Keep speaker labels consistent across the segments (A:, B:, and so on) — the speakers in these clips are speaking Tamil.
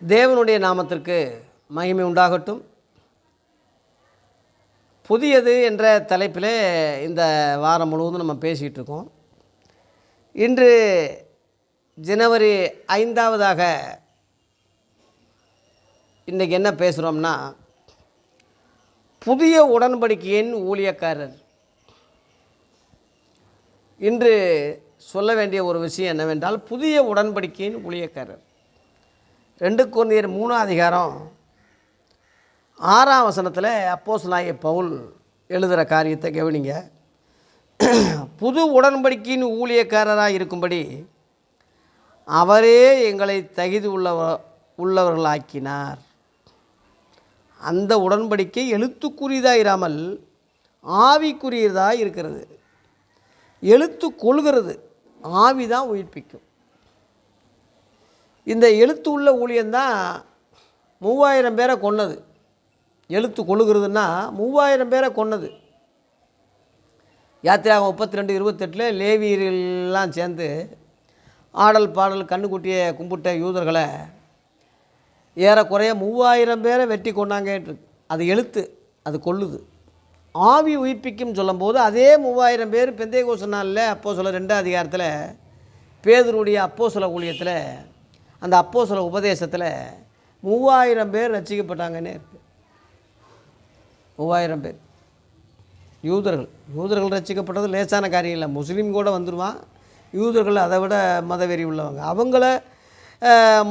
A: தேவனுடைய நாமத்திற்கு மகிமை உண்டாகட்டும். புதியது என்ற தலைப்பில் இந்த வாரம் முழுவதும் நம்ம பேசிகிட்டு இருக்கோம். இன்று ஜனவரி ஐந்தாவதாக இன்றைக்கி என்ன பேசுகிறோம்னா புதிய உடன்படிக்கையின் ஊழியக்காரர். இன்று சொல்ல வேண்டிய ஒரு விஷயம் என்னவென்றால் புதிய உடன்படிக்கையின் ஊழியக்காரர். ரெண்டு குழந்தையர் மூணாம் அதிகாரம் ஆறாம் வசனத்தில் அப்போஸ் நாய பவுல் எழுதுகிற காரியத்தை கவனிங்க. புது உடன்படிக்கையின் ஊழியக்காரராக இருக்கும்படி அவரே எங்களை தகுதி உள்ளவ உள்ளவர்களாக்கினார். அந்த உடன்படிக்கை எழுத்துக்குரியதாக இராமல் ஆவிக்குரியதாக இருக்கிறது. எழுத்து கொள்கிறது ஆவி தான் உயிர்ப்பிக்கும். இந்த எழுத்து உள்ள ஊழியந்தான் மூவாயிரம் பேரை கொன்னது. எழுத்து கொழுகிறதுன்னா மூவாயிரம் பேரை கொன்னது. யாத்திராக முப்பத்தி ரெண்டு இருபத்தெட்டில் லேவியர்கள்லாம் சேர்ந்து ஆடல் பாடல் கண்ணுக்குட்டியை கும்பிட்ட யூதர்களை ஏறக்குறைய மூவாயிரம் பேரை வெட்டி கொண்டாங்கன்ட்டு அது எழுத்து அது கொள்ளுது. ஆவி உயிர்ப்பிக்கும் சொல்லும்போது அதே மூவாயிரம் பேர் பெந்தைய நாளில் அப்போ சொல்ல ரெண்டாம் அதிகாரத்தில் பேதருடைய அப்போ சொல்ல ஊழியத்தில் அந்த அப்போ சில உபதேசத்தில் மூவாயிரம் பேர் ரசிக்கப்பட்டாங்கன்னே இருக்குது மூவாயிரம் பேர். யூதர்கள். யூதர்கள் ரசிக்கப்பட்டது லேசான காரியம் இல்லை. முஸ்லீம் கூட வந்துடுவான் யூதர்கள் அதை விட மதவெறி உள்ளவங்க. அவங்கள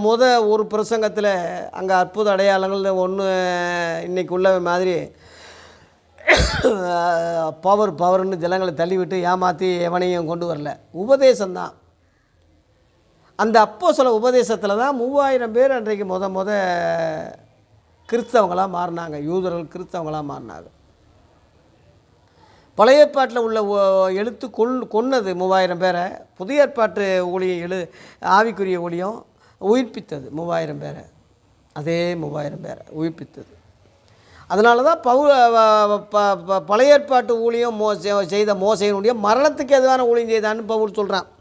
A: முத ஒரு பிரசங்கத்தில் அங்கே அற்புத அடையாளங்கள் ஒன்று இன்னைக்கு உள்ள மாதிரி பவர் பவர்னு ஜனங்களை தள்ளிவிட்டு ஏமாற்றி எவனையும் கொண்டு வரல. உபதேசம்தான். அந்த அப்போ சில உபதேசத்தில் தான் மூவாயிரம் பேர் அன்றைக்கு முத முத கிறிஸ்தவங்களாக மாறினாங்க. யூதர்கள் கிறிஸ்தவங்களாக மாறினாங்க. பழைய ஏற்பாட்டில் உள்ள எழுத்து கொல் கொன்னது மூவாயிரம் பேரை. புதிய ஏற்பாட்டு ஊழியம் எழு ஆவிக்குரிய ஊழியம் உயிர்ப்பித்தது மூவாயிரம் பேரை. அதே மூவாயிரம் பேரை உயிர்ப்பித்தது. அதனால தான் பவு ப- ப- பழைய ஏற்பாட்டு ஊழியம் மோ செய்த மோசையினுடைய மரணத்துக்கு எதுவான ஊழியம் செய்தான்னு பவுல் சொல்கிறான்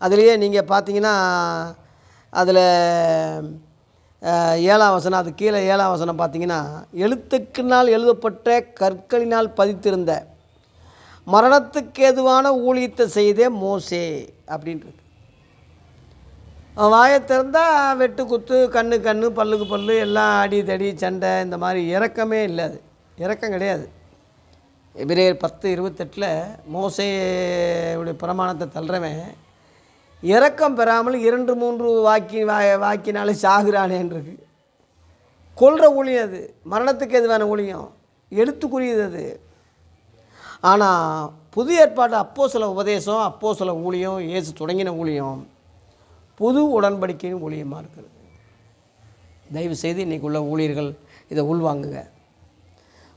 A: அதுலேயே நீங்கள் பார்த்தீங்கன்னா அதில் ஏழாம் வசனம் அது கீழே ஏழாம் வசனம் பார்த்தீங்கன்னா எழுத்துக்கினால் எழுதப்பட்ட கற்களினால் பதித்திருந்த மரணத்துக்கு எதுவான ஊழியத்தை செய்தே மோசே அப்படின்றது. வாயை திறந்தால் வெட்டு குத்து கண்ணு கண்ணு பல்லுக்கு பல்லு எல்லாம் அடி தடி சண்டை இந்த மாதிரி இறக்கமே இல்லை அது. இறக்கம் கிடையாது. எபிரேயர் பத்து இருபத்தெட்டில் மோசையுடைய பிரமாணத்தை தள்ளுறவன் இரக்கம் பெறாமல் இரண்டு மூன்று வாக்கி வா வாக்கினாலே சாகுறானேன்றிருக்கு கொல்ற ஊழியம் அது. மரணத்துக்கு எதுவான ஊழியம்? எழுத்துக்குரியது அது. ஆனால் புது ஏற்பாடு அப்போ சில உபதேசம் அப்போ சில ஊழியம் இயேசு தொடங்கின ஊழியம் புது உடன்படிக்கையின் ஊழியமாக இருக்கிறது. தயவு செய்து இன்றைக்கி உள்ள ஊழியர்கள் இதை உள்வாங்குங்க.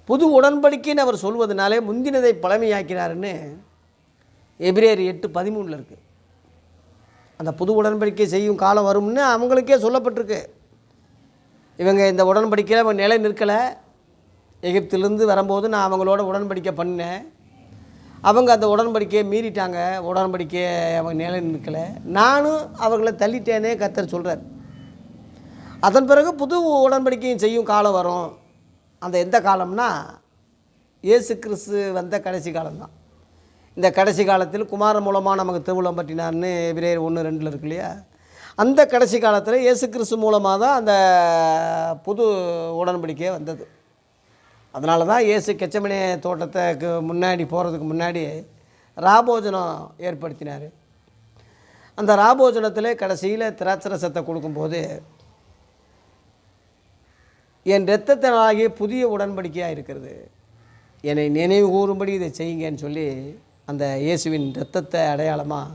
A: புது உடன்படிக்கைன்னு அவர் சொல்வதனாலே முந்தினதை பழமையாக்கினார்னு எபிரேயர் எட்டு பதிமூணில் இருக்குது அந்த புது உடன்படிக்கை செய்யும் காலம் வரும்னு அவங்களுக்கே சொல்லப்பட்டிருக்கு. இவங்க இந்த உடன்படிக்கையில் அவங்க நிலை நிற்கலை. எகிப்திலிருந்து வரும்போது நான் அவங்களோட உடன்படிக்கை பண்ணேன் அவங்க அந்த உடன்படிக்கையை மீறிட்டாங்க. உடன்படிக்கையை அவங்க நிலை நிற்கலை. நானும் அவர்களை தள்ளிட்டேனே கத்தர் சொல்கிறார் அதன் பிறகு புது உடன்படிக்கையும் செய்யும் காலம் வரும். அந்த எந்த காலம்னா இயேசு கிறிஸ்து வந்த கடைசி காலம்தான். இந்த கடைசி காலத்தில் குமாரன் மூலமாக நமக்கு திருவிழம் பற்றினார்னு எபிரேயர் ஒன்று ரெண்டில் இருக்கு இல்லையா? அந்த கடைசி காலத்தில் இயேசு கிறிஸ்து மூலமாக தான் அந்த புது உடன்படிக்கையே வந்தது. அதனால தான் இயேசு கெச்சமனே தோட்டத்துக்கு முன்னாடி போகிறதுக்கு முன்னாடி ராபோஜனம் ஏற்படுத்தினார். அந்த ராபோஜனத்தில் கடைசியில் திராட்சரசத்தை கொடுக்கும்போது என் இரத்தத்தினாகிய புதிய உடன்படிக்கையாக இருக்கிறது. என்னை நினைவு கூறும்படி இதை செய்யுங்கன்னு சொல்லி அந்த இயேசுவின் இரத்தத்தை அடையாளமாக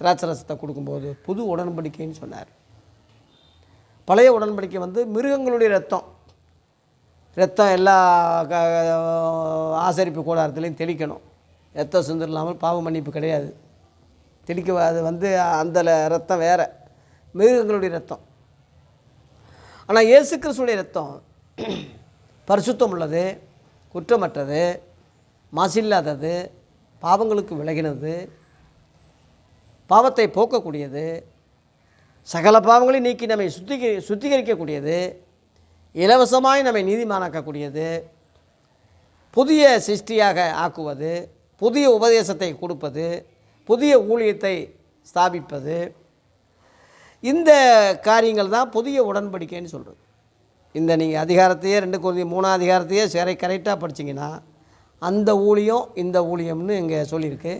A: திராட்சரசத்தை கொடுக்கும்போது புது உடன்படிக்கைன்னு சொன்னார். பழைய உடன்படிக்கை வந்து மிருகங்களுடைய ரத்தம் ரத்தம் எல்லா க ஆசரிப்பு கூடாரத்துலேயும் தெளிக்கணும். ரத்தம் சிந்தர் பாவ மன்னிப்பு கிடையாது. தெளிக்க அது வந்து அந்த ரத்தம் வேறு. மிருகங்களுடைய ரத்தம் ஆனால் இயேசு கிறிஸ்துடைய ரத்தம் பரிசுத்தம் உள்ளது குற்றமற்றது மாசில்லாதது பாவங்களுக்கு விலகினது பாவத்தை போக்கக்கூடியது சகல பாவங்களையும் நீக்கி நம்மை சுத்திகரி சுத்திகரிக்கக்கூடியது இலவசமாய் நம்மை நீதிமானாக்கக்கூடியது புதிய சிருஷ்டியாக ஆக்குவது புதிய உபதேசத்தை கொடுப்பது புதிய ஊழியத்தை ஸ்தாபிப்பது இந்த காரியங்கள் தான் புதிய உடன்படிக்கைன்னு சொல்கிறது இந்த நீங்கள் அதிகாரத்தையே ரெண்டு கொஞ்ச மூணாம் அதிகாரத்தையே சரி கரெக்டாக படிச்சீங்கன்னா அந்த ஊழியம் இந்த ஊழியம்னு இங்கே சொல்லியிருக்கு.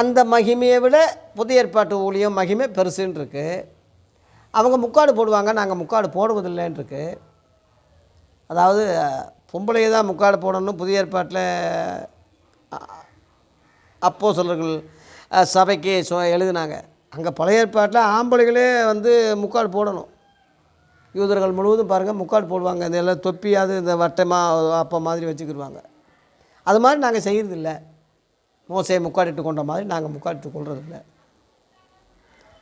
A: அந்த மகிமையை விட புதிய ஏற்பாட்டு ஊழியம் மகிமை பெருசுன்னு இருக்கு. அவங்க முக்காடு போடுவாங்க நாங்கள் முக்காடு போடுவதில்லைன்னு இருக்கு அதாவது பொம்பளையை தான் முக்காடு போடணும் புதிய ஏற்பாட்டில் அப்போ சொல்லர்கள் சபைக்கு சொ எழுதினாங்க. அங்கே பழைய ஏற்பாட்டில் ஆம்பளைகளே வந்து முக்காடு போடணும். யூதர்கள் முழுவதும் பாருங்கள் முக்காடு போடுவாங்க. இந்த எல்லாம் தொப்பியாவது இந்த வட்டமாக அப்போ மாதிரி வச்சுக்கிடுவாங்க அது மாதிரி நாங்கள் செய்கிறதில்ல மோசையை முக்காடிட்டு கொண்ட மாதிரி நாங்கள் முக்காடிட்டு கொள்றதில்ல.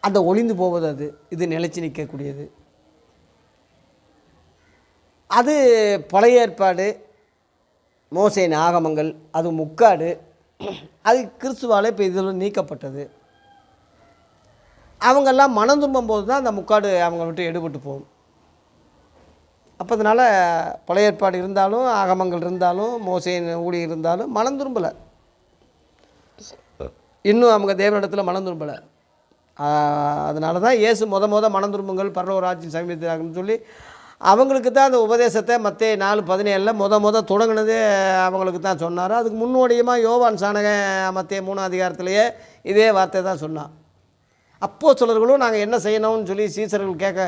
A: அந்த ஒளிந்து போவது அது. இது நிலச்சி நிற்கக்கூடியது. அது பழைய ஏற்பாடு. மோசையின் ஆகமங்கள். அது முக்காடு. அது கிறிஸ்துவால் இப்போ இதில் நீக்கப்பட்டது. அவங்கெல்லாம் மனம் திரும்பும் போது தான் அந்த முக்காடு அவங்க விட்டு எடுபட்டு போகும். அப்போ அதனால் பழைய ஏற்பாடு இருந்தாலும் ஆகமங்கள் இருந்தாலும் மோசையின் ஊழி இருந்தாலும் மனம் திரும்பலை. இன்னும் அவங்க தேவனிடத்தில் மனம் திரும்பலை. அதனால தான் இயேசு முத முத மனம் திரும்புங்கள் பரலோராட்சி சமீபத்தாகன்னு சொல்லி அவங்களுக்கு தான் அந்த உபதேசத்தை மற்ற நாலு பதினேழில் முத முத தொடங்கினதே அவங்களுக்கு தான் சொன்னார். அதுக்கு முன்னோடியமாக யோவான் சாணக மத்திய மூணாம் அதிகாரத்திலேயே இதே வார்த்தை தான் சொன்னான். அப்போ சிலர்களும் நாங்கள் என்ன செய்யணும்னு சொல்லி சீசர்கள் கேட்க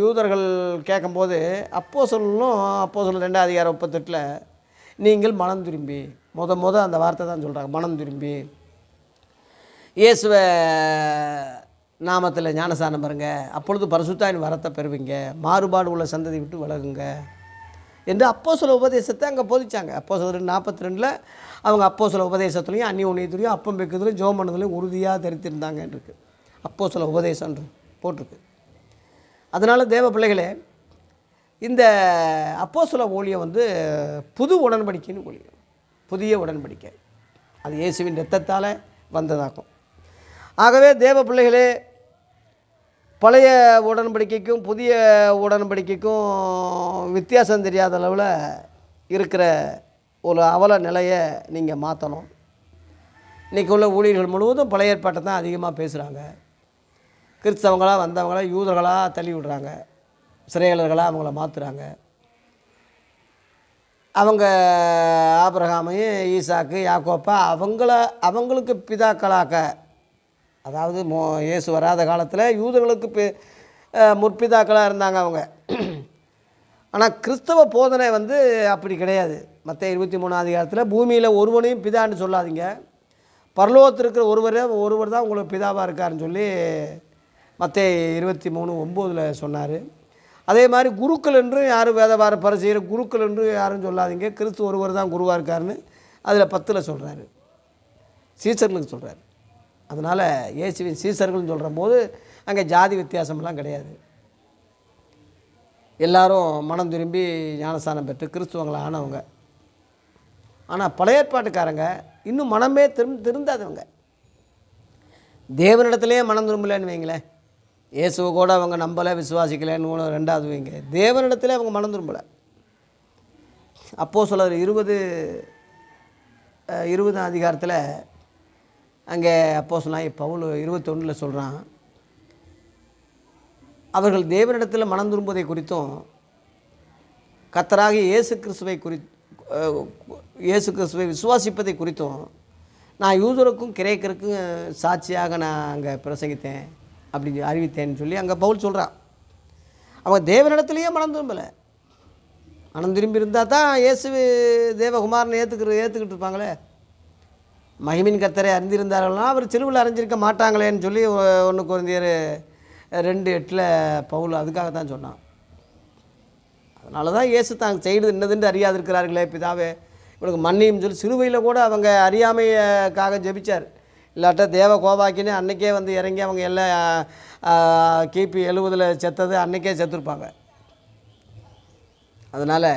A: யூதர்கள் கேட்கும்போது அப்போ சொல்லணும் அப்போ சொல்ல ரெண்டாம் அதிகாரம் முப்பத்தெட்டில் நீங்கள் மனம் திரும்பி. முத முத அந்த வார்த்தை தான் சொல்கிறாங்க மனம் திரும்பி. இயேசுவ நாமத்தில் ஞானசானம் பாருங்க. அப்பொழுது பரிசுத்தாயின் வரத்தை பெறுவீங்க. மாறுபாடு உள்ள சந்ததி விட்டு விலகுங்க. என்று அப்போ சில உபதேசத்தை அங்கே போதிச்சாங்க. அப்போ சில நாற்பத்தி ரெண்டில் அவங்க அப்போ சில உபதேசத்துலையும் அந்நிய உணயத்துலையும் அப்பம் வைக்கிறதுலையும் ஜோம் பண்ணதுலையும் உறுதியாக தெரித்திருந்தாங்கன்றிருக்கு அப்போ சில உபதேசன்று போட்டிருக்கு. அதனால் தேவ பிள்ளைகளே இந்த அப்போ சில ஊழியம் வந்து புது உடன்படிக்கைன்னு ஊழியம் புதிய உடன்படிக்கை. அது இயேசுவின் ரத்தத்தால் வந்ததாகும். ஆகவே தேவ பிள்ளைகளே பழைய உடன்படிக்கைக்கும் புதிய உடன்படிக்கைக்கும் வித்தியாசம் தெரியாத அளவில் இருக்கிற ஒரு அவல நிலையை நீங்கள் மாற்றணும் இன்றைக்கி உள்ள ஊழியர்கள் முழுவதும் பழைய ஏற்பாட்டை தான் அதிகமாக பேசுகிறாங்க கிறிஸ்தவங்களாக வந்தவங்களாக யூதர்களாக தள்ளி விடுறாங்க. சிறையாளர்களாக அவங்கள மாற்றுறாங்க அவங்க ஆபிரகாமையும் ஈசாக்கு யாக்கோப்பா அவங்கள அவங்களுக்கு பிதாக்களாக அதாவது மோ இயேசு வராத காலத்தில் யூதர்களுக்கு பி முற்பிதாக்களாக இருந்தாங்க அவங்க. ஆனால் கிறிஸ்தவ போதனை வந்து அப்படி கிடையாது. மற்ற இருபத்தி மூணாம் அதிகாரத்தில் பூமியில் ஒருவனையும் பிதான்னு சொல்லாதீங்க. பரலோகத்தில் இருக்கிற ஒருவரே ஒருவர் தான் உங்களுக்கு பிதாவாக இருக்காருன்னு சொல்லி மற்ற இருபத்தி மூணு ஒம்போதில் சொன்னார். அதே மாதிரி குருக்கள் என்று யாரும் வேதவார பரிசெய்கிற குருக்கள் என்று யாரும் சொல்லாதீங்க. கிறிஸ்து ஒருவர் தான் குருவாக இருக்காருன்னு அதில் பத்தில் சொல்கிறாரு சீசர்களுக்கு சொல்கிறார் அதனால் இயேசுவின் சீசர்கள்னு சொல்கிற போது அங்கே ஜாதி வித்தியாசமெல்லாம் கிடையாது. எல்லாரும் மனம் திரும்பி ஞானஸ்தானம் பெற்று கிறிஸ்துவங்களை ஆனவங்க. ஆனால் பழைய ஏற்பாட்டுக்காரங்க இன்னும் மனமே திரும் திருந்தாதவங்க. தேவனிடத்துலேயே மனம் திரும்பலன்னு வைங்களேன். இயேசுவை கூட அவங்க நம்பலை விசுவாசிக்கலைன்னு ரெண்டாவது வைங்க. தேவனிடத்திலே அவங்க மனம் திரும்பலை. அப்போது சொல்கிற இருபது இருபதாம் அதிகாரத்தில் அங்கே அப்போ சொன்னாங்க பவுல் இருபத்தொன்னில் சொல்கிறான் அவர்கள் தேவனிடத்தில் மனம் திரும்புவதை குறித்தும் கத்தராக இயேசு கிறிஸ்துவை குறி இயேசு கிறிஸ்துவை விசுவாசிப்பதை குறித்தும் நான் யூதருக்கும் கிரேக்கருக்கும் சாட்சியாக நான் அங்கே பிரசங்கித்தேன் அப்படி அறிவித்தேன்னு சொல்லி அங்கே பவுல் சொல்கிறான் அவங்க தேவனிடத்துலேயே மனம் திரும்பலை. மனம் திரும்பி இருந்தால் தான் இயேசு தேவகுமாரனை ஏற்றுக்கிற ஏற்றுக்கிட்டு இருப்பாங்களே. மகிமின் கத்தரை அறிந்திருந்தார்கள்னா அவர் சிலுவில் அறிஞ்சிருக்க மாட்டாங்களேன்னு சொல்லி ஒன்று குறைந்தியர் ரெண்டு எட்டில் பவுல் அதுக்காக தான் சொன்னான். அதனால தான் இயேசு தான் செய்கிறது என்னதுன்னு அறியாது இருக்கிறார்களே பிதாவே. இவனுக்கு மன்னியும் சொல்லி சிலுவையில் கூட அவங்க அறியாமைக்காக ஜெபிச்சார். இல்லாட்ட தேவ கோபாக்கினே அன்னைக்கே வந்து இறங்கி அவங்க எல்லாம் கிபி எழுபதில் செத்தது அன்னைக்கே செத்துருப்பாங்க. அதனால்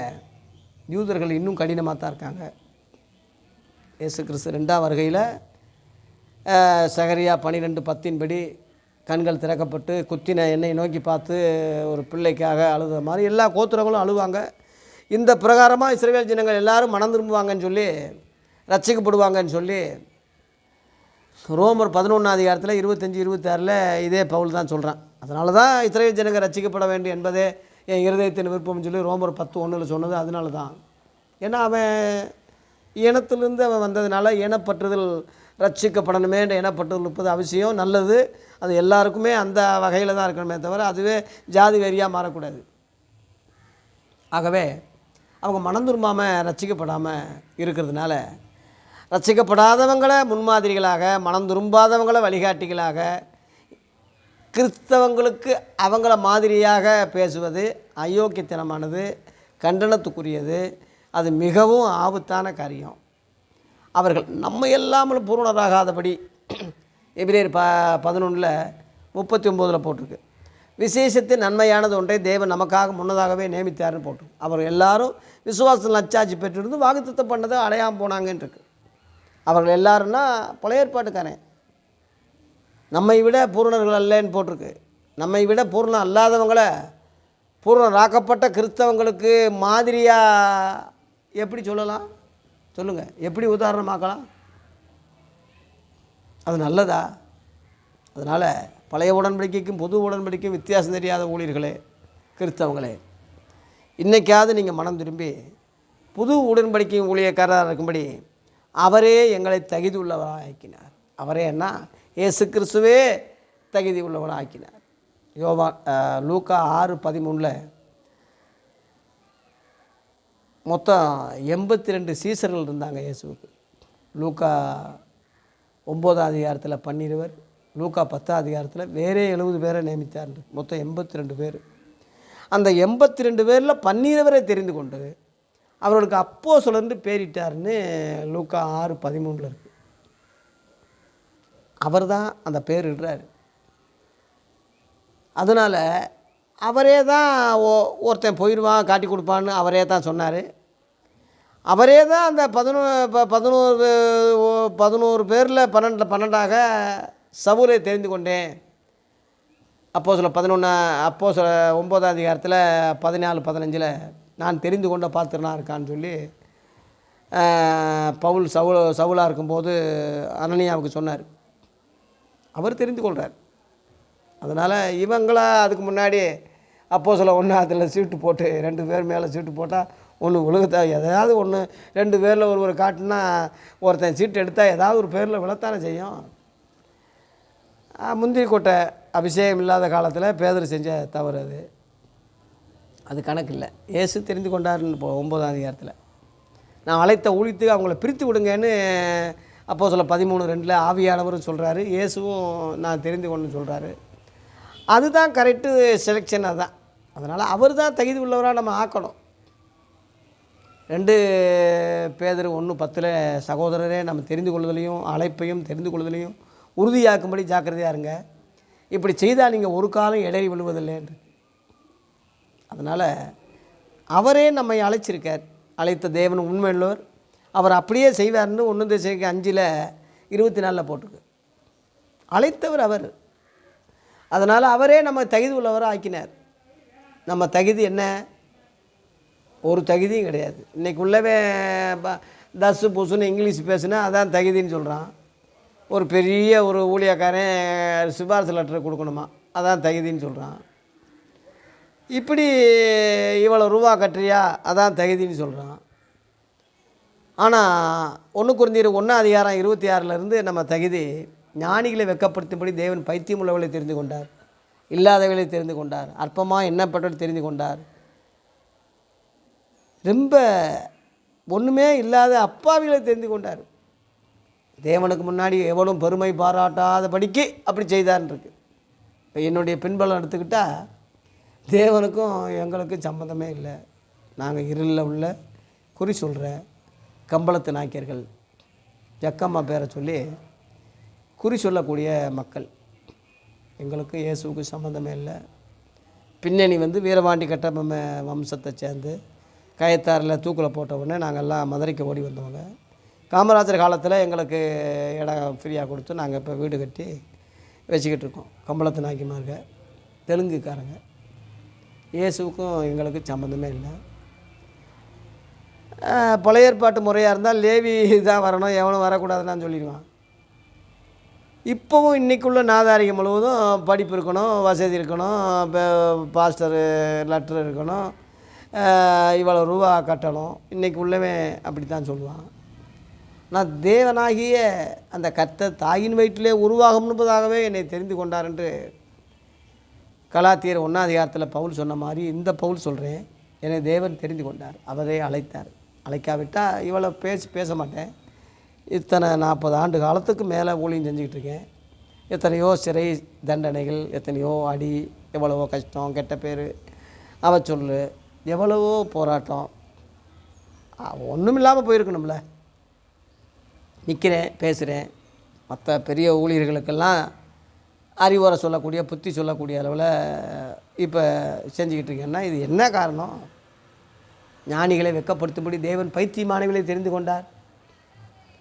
A: யூதர்கள் இன்னும் கடினமாக தான் இருக்காங்க. இயேசு கிறிஸ்து ரெண்டாம் வருகையில் சகரியா பன்னிரெண்டு பத்தின்படி கண்கள் திறக்கப்பட்டு குத்தின என்னை நோக்கி பார்த்து ஒரு பிள்ளைக்காக அழுத மாதிரி எல்லா கோத்திரங்களும் அழுவாங்க. இந்த பிரகாரமாக இஸ்ரேல் ஜனங்கள் எல்லோரும் மனம் திரும்புவாங்கன்னு சொல்லி ரச்சிக்கப்படுவாங்கன்னு சொல்லி ரோமர் பதினொன்றாம் அதிகாரத்தில் இருபத்தஞ்சி இருபத்தாறில் இதே பவுல் தான் சொல்கிறான் அதனால தான் இஸ்ரேல் ஜனங்கள் ரட்சிக்கப்பட வேண்டும் என்பதே என் இருதயத்தின் விருப்பம்னு சொல்லி ரோமர் பத்து ஒன்றில் சொன்னது அதனால தான் ஏன்னா அவன் இனத்திலிருந்து அவன் வந்ததுனால இனப்பற்றுதல் ரட்சிக்கப்படணுமே என்ற இனப்பற்றுதல் இருப்பது அவசியம் நல்லது. அது எல்லாருக்குமே அந்த வகையில் தான் இருக்கணுமே தவிர அதுவே ஜாதி வெறியாக மாறக்கூடாது. ஆகவே அவங்க மனம் திரும்பாமல் ரட்சிக்கப்படாமல் இருக்கிறதுனால ரட்சிக்கப்படாதவங்களை முன்மாதிரிகளாக மனம் திரும்பாதவங்களை வழிகாட்டிகளாக கிறிஸ்தவங்களுக்கு அவங்கள மாதிரியாக பேசுவது அயோக்கியத்தனமானது கண்டனத்துக்குரியது அது மிகவும் ஆபத்தான காரியம். அவர்கள் நம்ம எல்லாமலும் பூரணராகாதபடி எபிரேர் ப பதினொன்றில் முப்பத்தி ஒம்போதில் போட்டிருக்கு. விசேஷத்து நன்மையானது ஒன்றை தேவன் நமக்காக முன்னதாகவே நியமித்தார்னு போட்டு அவர் எல்லாரும் விசுவாசம் நச்சாட்சி பெற்றிருந்து வாக்குத்தத்தம் பண்ணதை அடையாமல் போனாங்கன்னு அவர்கள் எல்லாருன்னா பழைய ஏற்பாட்டுக்காரன். நம்மை விட பூரணர்கள் அல்லன்னு போட்டிருக்கு. நம்மை விட பூர்ணம் அல்லாதவங்கள பூர்ணராக்கப்பட்ட கிறிஸ்தவங்களுக்கு மாதிரியாக எப்படி சொல்லலாம்? சொல்லுங்கள் எப்படி உதாரணமாக்கலாம்? அது நல்லதா? அதனால் பழைய உடன்படிக்கைக்கும் புது உடன்படிக்கைக்கும் வித்தியாசம் தெரியாத ஊழியர்களே கிறிஸ்தவங்களே இன்றைக்காவது நீங்கள் மனம் திரும்பி புது உடன்படிக்கை ஊழியக்காரராக இருக்கும்படி அவரே எங்களை தகுதி உள்ளவராக ஆக்கினார் அவரே என்ன? ஏசு கிறிஸ்துவே தகுதி உள்ளவராக ஆக்கினார் யோவா லூக்கா ஆறு பதிமூணில் மொத்தம் எண்பத்தி ரெண்டு சீசர்கள் இருந்தாங்க இயேசுவுக்கு. லூக்கா ஒம்போதாம் அதிகாரத்தில் பன்னிருவர் லூக்கா பத்தாம் அதிகாரத்தில் வேறே எழுபது பேரை நியமித்தார் மொத்தம் எண்பத்தி ரெண்டு பேர். அந்த எண்பத்தி ரெண்டு பேரில் பன்னிரவரை தெரிந்து கொண்டு அவர்களுக்கு அப்போ சொல்லிருந்து பேரிட்டார்னு லூக்கா ஆறு பதிமூணில் இருக்குது அவர் தான் அந்த பேர் இடுறாரு அதனால் அவரே தான் ஒ- ஒருத்தன் போயிடுவான் காட்டி கொடுப்பான்னு அவரே தான் சொன்னார். அவரே தான் அந்த பதினோ ப பதினோரு பதினோரு பேரில் பன்னெண்டு பன்னெண்டாக சவுரை தெரிந்து கொண்டேன். அப்போ சில பதினொன்று அப்போ சில ஒம்போதாம் அதிகாரத்தில் பதினாலு பதினஞ்சில் நான் தெரிந்து கொண்ட பாத்திரனா இருக்கான்னு சொல்லி பவுல் சவுல சவுலாக இருக்கும்போது அனனியாவுக்கு சொன்னார். அவர் தெரிந்து கொள்கிறார் அதனால் இவங்களா அதுக்கு முன்னாடி அப்போ சில ஒன்று அதில் சீட்டு போட்டு ரெண்டு பேர் மேலே சீட்டு போட்டால் ஒன்று விழுகத்தா எதாவது ஒன்று ரெண்டு பேரில் ஒரு ஒரு காட்டுனா ஒருத்தன் சீட்டு எடுத்தால் ஏதாவது ஒரு பேரில் விழத்தானே செய்யும். முந்திரி கொட்டை அபிஷேகம் இல்லாத காலத்தில் பேதர் செஞ்ச தவறு அது. அது கணக்கு இல்லை. ஏசு தெரிந்து கொண்டாருன்னு இப்போ ஒன்பதாம் அதிகாரத்தில். நான் அழைத்த ஊழித்துக்கு அவங்கள பிரித்து விடுங்கன்னு அப்போ சொல்ல பதிமூணு ரெண்டில் ஆவியானவரும் சொல்கிறாரு இயேசுவும் நான் தெரிந்து கொண்டு சொல்கிறாரு அதுதான் கரெக்டு செலெக்ஷன் அதுதான் அதனால் அவர் தான் தகுதி உள்ளவராக நம்ம ஆக்கணும். ரெண்டு பேதர் ஒன்று பத்தில் சகோதரரே நம்ம தெரிந்து கொள்வதிலையும் அழைப்பையும் தெரிந்து கொள்வதிலையும் உறுதியாக்கும்படி ஜாக்கிரதையாக இருங்க. இப்படி செய்தால் நீங்கள் ஒரு காலம் இடறி விழுவதில்லைன்று அதனால் அவரே நம்மை அழைச்சிருக்கார். அழைத்த தேவன் உண்மையுள்ளவர். அவர் அப்படியே செய்வார்னு ஒன்று திசைக்கு அஞ்சில் இருபத்தி நாலில் போட்டிருக்கு அழைத்தவர் அவர். அதனால் அவரே நம்ம தகுதி உள்ளவராக ஆக்கினார் நம்ம தகுதி என்ன? ஒரு தகுதியும் கிடையாது. இன்றைக்கி உள்ளவே ப- புசுன்னு இங்கிலீஷ் பேசுனா அதான் தகுதின்னு சொல்கிறான் ஒரு பெரிய ஒரு ஊழியக்காரன் சிபாரிசு லெட்டர் கொடுக்கணுமா? அதான் தகுதின்னு சொல்கிறான் இப்படி இவ்வளோ ரூபா கட்டுறியா? அதான் தகுதின்னு சொல்கிறான் ஆனால் ஒன்று குறிஞ்சிரு ஒன்றாம் அதிகாரம் இருபத்தி ஆறிலிருந்து நம்ம தகுதி ஞானிகளை வெக்கப்படுத்தும்படி தேவன் பைத்தியம் உள்ளவர்களை தெரிந்து கொண்டார். இல்லாதவைகளை தெரிந்து கொண்டார். அற்பமாக எண்ணப்பட்டவர்கள் தெரிந்து கொண்டார். ரொம்ப ஒன்றுமே இல்லாத அப்பாவிகளை தெரிந்து கொண்டார். தேவனுக்கு முன்னாடி எவனும் பெருமை பாராட்டாதபடிக்கு அப்படி செய்தார்னு இப்போ என்னுடைய பின்பலம் எடுத்துக்கிட்டால் தேவனுக்கும் எங்களுக்கும் சம்மந்தமே இல்லை. நாங்கள் இருளில் உள்ள குறி சொல்கிற கம்பளத்து நாய்க்கர்கள் ஜக்கம்மா பேரை சொல்லி குறி சொல்லக்கூடிய மக்கள். எங்களுக்கு இயேசுக்கு சம்மந்தமே இல்லை. பின்னணி வந்து வீரபாண்டி கட்டபொம்ம வம்சத்தை சேர்ந்து கயத்தாரில் தூக்கில் போட்ட உடனே எல்லாம் மதுரைக்கு ஓடி வந்தவங்க. காமராஜர் காலத்தில் எங்களுக்கு இடம் ஃப்ரீயாக கொடுத்து நாங்கள் இப்போ வீடு கட்டி வச்சுக்கிட்டு இருக்கோம். கம்பளத்து நாய்க்குமாருங்க தெலுங்குக்காரங்க. இயேசுவுக்கும் எங்களுக்கு சம்மந்தமே இல்லை. பழைய ஏற்பாட்டு முறையாக இருந்தால் லேவி தான் வரணும் எவனும் வரக்கூடாதுன்னு சொல்லிடுவான். இப்போவும் இன்றைக்குள்ள நாதாரிகம் முழுவதும் படிப்பு இருக்கணும் வசதி இருக்கணும் இப்போ பாஸ்டரு லெட்டர் இருக்கணும் இவ்வளோ ரூபா கட்டணும். இன்றைக்கி உள்ளவன் அப்படி தான் சொல்லுவான் நான் தேவனாகிய அந்த கர்த்தர் தாயின் வயிற்றிலே உருவாகும் என்பதாகவே என்னை தெரிந்து கொண்டார் என்று கலாத்தியர் ஒன்றாதிகாரத்தில் பவுல் சொன்ன மாதிரி இந்த பவுல் சொல்கிறேன் என்னை தேவன் தெரிந்து கொண்டார். அவரே அழைத்தார். அழைக்காவிட்டால் இவ்வளோ பேசி பேச மாட்டேன். இத்தனை நாற்பது ஆண்டு காலத்துக்கு மேலே ஊழியம் செஞ்சுக்கிட்டு இருக்கேன் எத்தனையோ சிறை தண்டனைகள் எத்தனையோ அடி எவ்வளவோ கஷ்டம் கெட்ட பேர் அவச்சொல் எவ்வளவோ போராட்டம். ஒன்றும் இல்லாமல் போயிருக்கணும்ல. நிற்கிறேன் பேசுகிறேன் மற்ற பெரிய ஊழியர்களுக்கெல்லாம் அறிவுரை சொல்லக்கூடிய புத்தி சொல்லக்கூடிய அளவில் இப்போ செஞ்சுக்கிட்டு இருக்கேன்னா இது என்ன காரணம்? ஞானிகளை வெக்கப்படுத்தும்படி தேவன் பைத்தியமானவர்களை தெரிந்து கொண்டார்.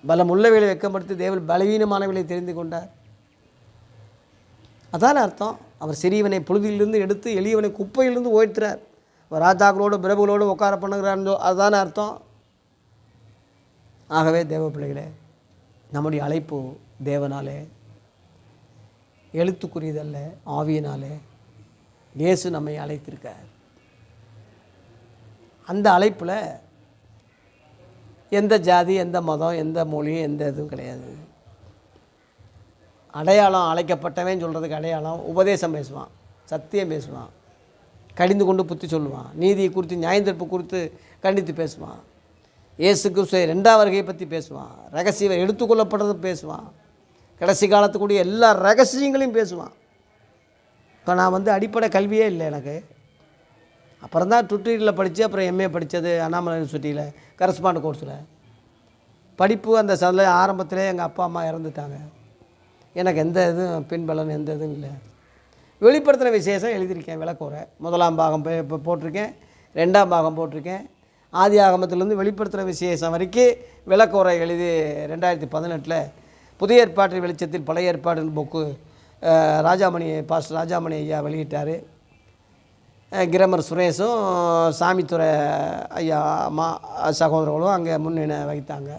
A: பலம் உள்ளவைகளை வெக்கப்படுத்தி தேவன் பலவீனமானவைகளை தெரிந்து கொண்டார். அதான அர்த்தம் அவர் சிறியவனை புழுதியிலிருந்து எடுத்து எளியவனை குப்பையிலிருந்து ஓய்த்துறார். அவர் ராஜாக்களோடு பிரபுகளோடு உட்கார பண்ணுகிறான்னு அதுதானே அர்த்தம். ஆகவே தேவ பிள்ளைகளே நம்முடைய அழைப்பு தேவனாலே எழுத்துக்குரியதல்ல ஆவியினாலே இயேசு நம்மை அழைத்திருக்கார். அந்த அழைப்பில் எந்த ஜாதி எந்த மதம் எந்த மொழி எந்த இதுவும் கிடையாது. அடையாளம் அழைக்கப்பட்டவன் சொல்கிறதுக்கு அடையாளம் உபதேசம் பேசுவான் சத்தியம் பேசுவான் கடிந்து கொண்டு புத்தி சொல்லுவான் நீதியை குறித்து நியாயந்தீர்ப்பு குறித்து கண்டித்து பேசுவான். இயேசு கிறிஸ்துவை ரெண்டாம் வருகையை பற்றி பேசுவான் ரகசியம் எடுத்துக்கொள்ளப்படுறது பேசுவான். கடைசி காலத்துக்குரிய எல்லா ரகசியங்களையும் பேசுவான். இப்போ நான் வந்து அடிப்படை கல்வியே இல்லை எனக்கு. அப்புறம் தான் டுட்டீரியில் படித்து அப்புறம் எம்ஏ படித்தது அண்ணாமலை யூனிவர்சிட்டியில் கரஸ்பாண்ட் கோர்ஸில். படிப்பு அந்த சில ஆரம்பத்திலே எங்கள் அப்பா அம்மா இறந்துட்டாங்க. எனக்கு எந்த இதுவும் பின்பலன் எந்த இதுவும் இல்லை. வெளிப்படுத்தின விசேஷம் எழுதியிருக்கேன் விளக்குறை முதலாம் பாகம் இப்போ போட்டிருக்கேன். ரெண்டாம் பாகம் போட்டிருக்கேன். ஆதி ஆகமத்திலேருந்து வெளிப்படுத்தின விசேஷம் வரைக்கும் விளக்குறை எழுதி ரெண்டாயிரத்தி பதினெட்டில் புதிய ஏற்பாட்டு வெளிச்சத்தில் பழைய ஏற்பாடு புக்கு ராஜாமணி பாஸ்டர் ராஜாமணி ஐயா வெளியிட்டார். கிரமர் சுரேஷும் சாமித்துறை ஐயா அம்மா சகோதரர்களும் அங்கே முன்னிலை வகித்தாங்க.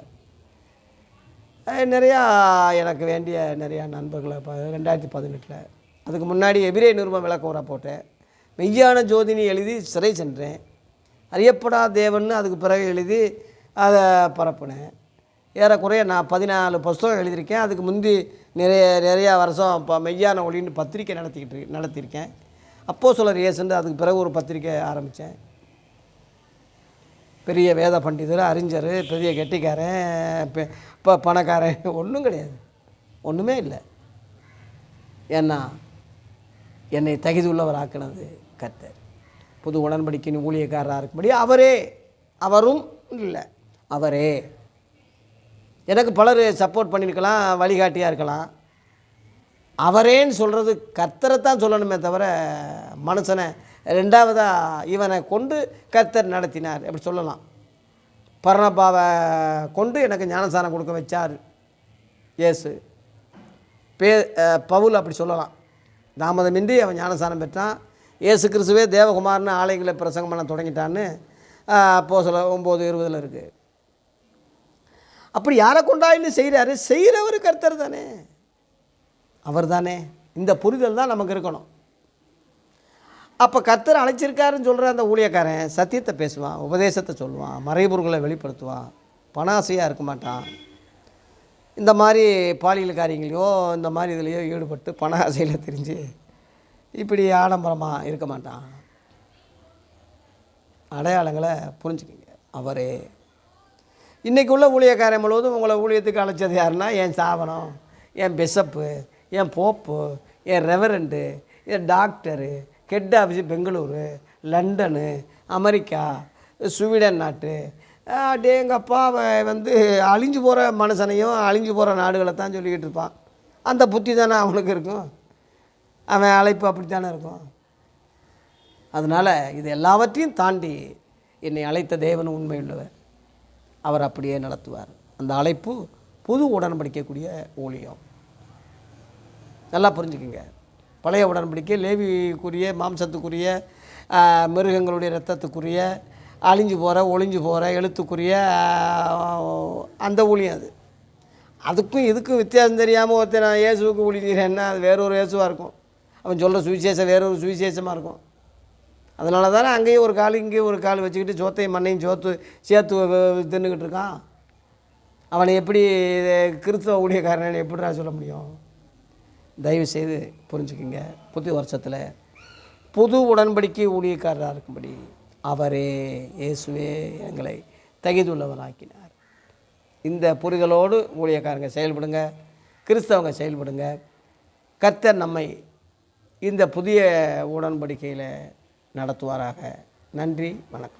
A: நிறையா எனக்கு வேண்டிய நிறையா நண்பர்களை இப்போ ரெண்டாயிரத்தி பதினெட்டில். அதுக்கு முன்னாடி எபிரே நிருபம் விளக்கோரை போட்டேன். மெய்யான ஜோதினி எழுதி சிறை சென்றேன். அறியப்படா தேவன்னு அதுக்கு பிறகு எழுதி அதை பரப்புனேன். ஏறக்குறைய நான் பதினாலு புஸ்தகம் எழுதியிருக்கேன். அதுக்கு முந்தி நிறைய நிறையா வருஷம் இப்போ மெய்யான ஒளின்னு பத்திரிக்கை நடத்திக்கிட்டு நடத்தியிருக்கேன். அப்போ சொல்ல ரியேசன் அதுக்கு பிறகு ஒரு பத்திரிக்கை ஆரம்பித்தேன். பெரிய வேத பண்டிதர் அறிஞர் பெரிய கெட்டிக்காரன் இப்போ பணக்காரன். ஒன்றும் கிடையாது. ஒன்றுமே இல்லை. ஏன்னா என்னை தகுதி உள்ளவர் ஆக்கினது கர்த்தர். புது உடன்படிக்கையின் ஊழியக்காரராக இருக்கும்படி அவரே அவரும் இல்லை. அவரே. எனக்கு பலர் சப்போர்ட் பண்ணியிருக்கலாம் வழிகாட்டியாக இருக்கலாம். அவரேன்னு சொல்கிறது கர்த்தரை தான் சொல்லணுமே தவிர மனுஷனை ரெண்டாவதாக இவனை கொண்டு கர்த்தர் நடத்தினார். அப்படி சொல்லலாம். பரணபாவை கொண்டு எனக்கு ஞானசானம் கொடுக்க வச்சார். இயேசு. பே பவுல் அப்படி சொல்லலாம். தாமதமின்றி அவன் ஞானசானம் பெற்றான். இயேசு கிறிஸ்துவே தேவகுமார்னு ஆலயங்களை பிரசங்கம் பண்ண தொடங்கிட்டான்னு அப்போது சொல்ல ஒம்பது இருபதில் இருக்குது அப்படி யாரை கொண்டாயின்னு செய்கிறாரு செய்கிறவர் கர்த்தர் தானே. அவர் தானே இந்த புரிதல் தான் நமக்கு இருக்கணும். அப்போ கத்தர் அழைச்சிருக்காருன்னு சொல்கிற அந்த ஊழியக்காரன் சத்தியத்தை பேசுவான் உபதேசத்தை சொல்லுவான் மறைபொருள்களை வெளிப்படுத்துவான் பணாசையாக இருக்க மாட்டான். இந்த மாதிரி பாலியல் காரியங்களையோ இந்த மாதிரி இதுலேயோ ஈடுபட்டு பண ஆசையில் தெரிஞ்சு இப்படி ஆடம்பரமாக இருக்க மாட்டான். அடையாளங்களை புரிஞ்சுக்கிங்க அவரே. இன்றைக்கி உள்ள ஊழியக்காரன் முழுவதும் உங்களை ஊழியத்துக்கு அழைச்சது யாருன்னா என் சாவனம் என் பிஷப்பு என் போப்பு என் ரெவரண்டு என் doctor head office Bengaluru London America Sweden நாட்டு. அடேங்கப்பா அவன் வந்து அழிஞ்சு போகிற மனுஷனையும் அழிஞ்சு போகிற நாடுகளை தான் சொல்லிக்கிட்டு இருப்பான். அந்த புத்தி தானே அவனுக்கு இருக்கும். அவன் அழைப்பு அப்படித்தானே இருக்கும். அதனால் இது எல்லாவற்றையும் தாண்டி என்னை அழைத்த தேவன் உண்மையுள்ளவர். அவர் அப்படியே நடத்துவார். அந்த அழைப்பு புது உடன்படிக்கக்கூடிய ஊழியம். நல்லா புரிஞ்சுக்குங்க. பழைய உடன்படிக்கை லேவிக்குரிய மாம்சத்துக்குரிய மிருகங்களுடைய ரத்தத்துக்குரிய அழிஞ்சு போகிற ஒளிஞ்சு போகிற எழுத்துக்குரிய அந்த ஊழியம் அது. அதுக்கும் இதுக்கும் வித்தியாசம் தெரியாமல் ஒருத்தர் நான் இயேசுவுக்கு ஊழிக்கிறேன்னா அது வேற ஒரு இயேசுவாக இருக்கும். அவன் சொல்கிற சுவிசேஷம் வேற ஒரு சுவிசேஷமாக இருக்கும். அதனால தானே அங்கேயும் ஒரு கால் இங்கேயும் ஒரு கால் வச்சுக்கிட்டு சோத்தையும் மண்ணையும் சோத்து சேர்த்து தின்னுக்கிட்டு இருக்கான். அவனை எப்படி கிறிஸ்தவ ஊழியக்காரனை எப்படிடா சொல்ல முடியும்? தயவுசெய்து புரிஞ்சுக்குங்க. புது வருஷத்தில் புது உடன்படிக்கை ஊழியக்காரராக இருக்கும்படி அவரே இயேசுவே எங்களை தகுதியுள்ளவராக்கினார் இந்த புரிதலோடு ஊழியக்காரங்க செயல்படுங்க கிறிஸ்தவங்க செயல்படுங்க. கர்த்தர் நம்மை இந்த புதிய உடன்படிக்கையில் நடத்துவாராக. நன்றி வணக்கம்.